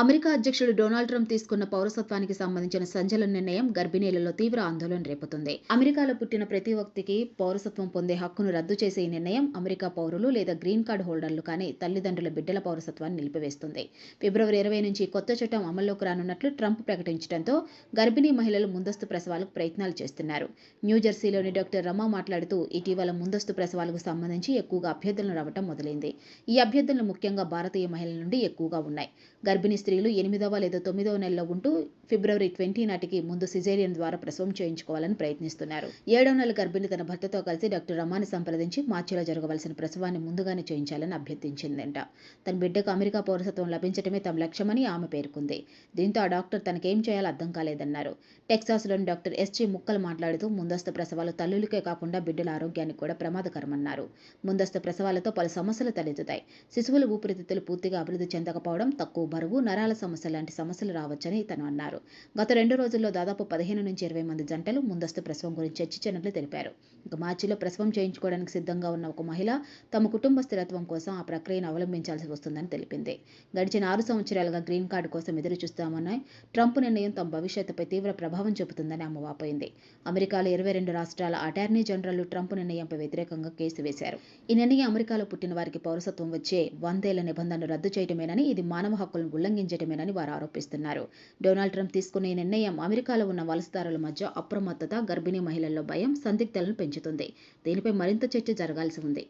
America అధ్యక్షుడు Donald Trump తీసుకున్న పౌరసత్వానికి సంబంధించిన సంచలన నిర్ణయం గర్భిణీలలో తీవ్ర ఆందోళన రేపుతుంది. అమెరికాలో పుట్టిన ప్రతి వ్యక్తికి పౌరసత్వం పొందే హక్కును రద్దు చేసే ఈ నిర్ణయం అమెరికా పౌరులు లేదా గ్రీన్ కార్డు హోల్డర్లు కానీ తల్లిదండ్రుల బిడ్డల పౌరసత్వాన్ని నిలిపివేస్తుంది. ఫిబ్రవరి ఇరవై నుంచి కొత్త చట్టం అమల్లోకి రానున్నట్లు ట్రంప్ ప్రకటించడంతో గర్భిణీ మహిళలు ముందస్తు ప్రసవాలకు ప్రయత్నాలు చేస్తున్నారు. న్యూజెర్సీలోని డాక్టర్ రమా మాట్లాడుతూ ఇటీవల ముందస్తు ప్రసవాలకు సంబంధించి ఎక్కువగా అభ్యర్థనలు రావడం మొదలైంది. ఈ అభ్యర్థనలు ముఖ్యంగా భారతీయ మహిళల నుండి ఎక్కువగా ఉన్నాయి. గర్భిణీ స్త్రీలు ఎనిమిదవ లేదా తొమ్మిదవ నెలలో ఉంటూ ఫిబ్రవరి ట్వంటీ నాటికి ముందు సిజేరియన్ ద్వారా ప్రసవం చేయించుకోవాలని ప్రయత్నిస్తున్నారు. ఏడవ నెల గర్భిణి తన భర్తతో కలిసి డాక్టర్ రమాని సంప్రదించి మార్చిలో జరగవలసిన ప్రసవాన్ని ముందుగానే చేయించాలని అభ్యర్థించిందంట. తన బిడ్డకు అమెరికా పౌరసత్వం లభించడమే తమ లక్ష్యమని ఆమె పేర్కొంది. దీంతో ఆ డాక్టర్ తనకేం చేయాలో అర్థం కాలేదన్నారు. టెక్సాస్లోని డాక్టర్ ఎస్జీ ముక్కలు మాట్లాడుతూ ముందస్తు ప్రసవాలు తల్లులకే కాకుండా బిడ్డల ఆరోగ్యానికి కూడా ప్రమాదకరమన్నారు. ముందస్తు ప్రసవాలతో పలు సమస్యలు తలెత్తుతాయి. శిశువుల ఊపిరితిత్తులు పూర్తిగా అభివృద్ధి చెందకపోవడం తక్కువ బరువు నరాల సమస్య లాంటి సమస్యలు రావచ్చని తను అన్నారు. గత రెండు రోజుల్లో దాదాపు పదిహేను నుంచి ఇరవై మంది జంటలు ముందస్తు ప్రసవం గురించి చర్చించినట్లు తెలిపారు. ఇక మార్చిలో ప్రసవం చేయించుకోవడానికి సిద్ధంగా ఉన్న ఒక మహిళ తమ కుటుంబ స్థిరత్వం కోసం ఆ ప్రక్రియను అవలంబించాల్సి వస్తుందని తెలిపింది. గడిచిన ఆరు సంవత్సరాలుగా గ్రీన్ కార్డు కోసం ఎదురు చూస్తామని ట్రంప్ నిర్ణయం తమ భవిష్యత్తుపై తీవ్ర ప్రభావం చూపుతుందని ఆమె వాపోయింది. అమెరికాలో ఇరవై రెండు రాష్ట్రాల అటార్నీ జనరల్ ట్రంప్ నిర్ణయంపై వ్యతిరేకంగా కేసు వేశారు. ఈ నిర్ణయం అమెరికాలో పుట్టిన వారికి పౌరసత్వం వచ్చే వందేళ్ళ నిబంధనలు రద్దు చేయటమేనని ఇది మానవ హక్కులను ఉల్లంఘించటమేనని వారు ఆరోపిస్తున్నారు. డొనాల్డ్ ట్రంప్ తీసుకున్న ఈ నిర్ణయం అమెరికాలో ఉన్న వలసదారుల మధ్య అప్రమత్తత గర్భిణీ మహిళల్లో భయం సందిగ్ధలను పెంచుతుంది. దీనిపై మరింత చర్చ జరగాల్సి ఉంది.